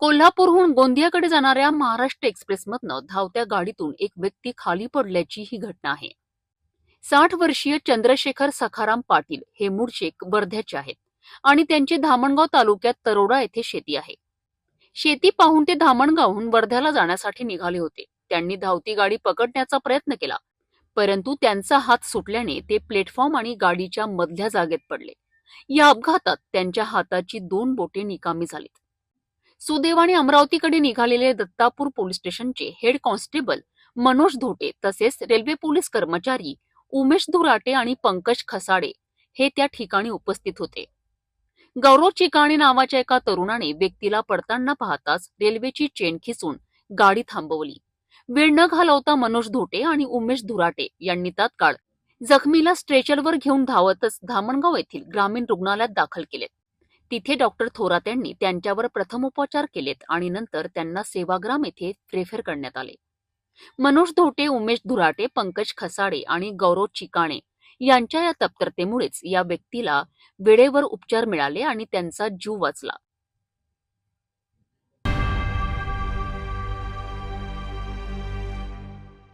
कोल्हापूरहून गोंदियाकडे जाणाऱ्या महाराष्ट्र एक्सप्रेसमधनं धावत्या गाडीतून एक व्यक्ती खाली पडल्याची ही घटना आहे. साठ वर्षीय चंद्रशेखर सखाराम पाटील हे मूळचे वर्ध्याचे आहेत आणि त्यांची धामणगाव तालुक्यात तरोडा येथे शेती आहे. शेती पाहून ते धामणगावहून वर्ध्याला जाण्यासाठी निघाले होते. त्यांनी धावती गाडी पकडण्याचा प्रयत्न केला परंतु त्यांचा हात सुटल्याने ते प्लेटफॉर्म आणि गाडीच्या मधल्या जागेत पडले. या अपघातात त्यांच्या हाताची दोन बोटे निकामी झालीत. सुदैवाने अमरावतीकडे निघालेले दत्तापूर पोलीस स्टेशनचे हेड कॉन्स्टेबल मनोज धोटे तसेच रेल्वे पोलीस कर्मचारी उमेश धुराटे आणि पंकज खसाडे हे त्या ठिकाणी उपस्थित होते. गौरव चिकाणे नावाच्या एका तरुणाने व्यक्तीला पडताना पाहताच रेल्वेची चेन खिचून गाडी थांबवली. वेळ न घालवता मनोज धोटे आणि उमेश धुराटे यांनी तात्काळ जखमीला स्ट्रेचरवर घेऊन धावतच धामणगाव येथील ग्रामीण रुग्णालयात दाखल केले तिथे डॉक्टर थोरात यांनी त्यांच्यावर प्रथमोपचार केलेत आणि नंतर त्यांना सेवाग्राम येथे रेफर करण्यात आले. मनोज धोटे उमेश धुराटे पंकज खसाडे आणि गौरव चिकाणे यांच्या या तत्परतेमुळेच या व्यक्तीला वेळेवर उपचार मिळाले आणि त्यांचा जीव वाचला.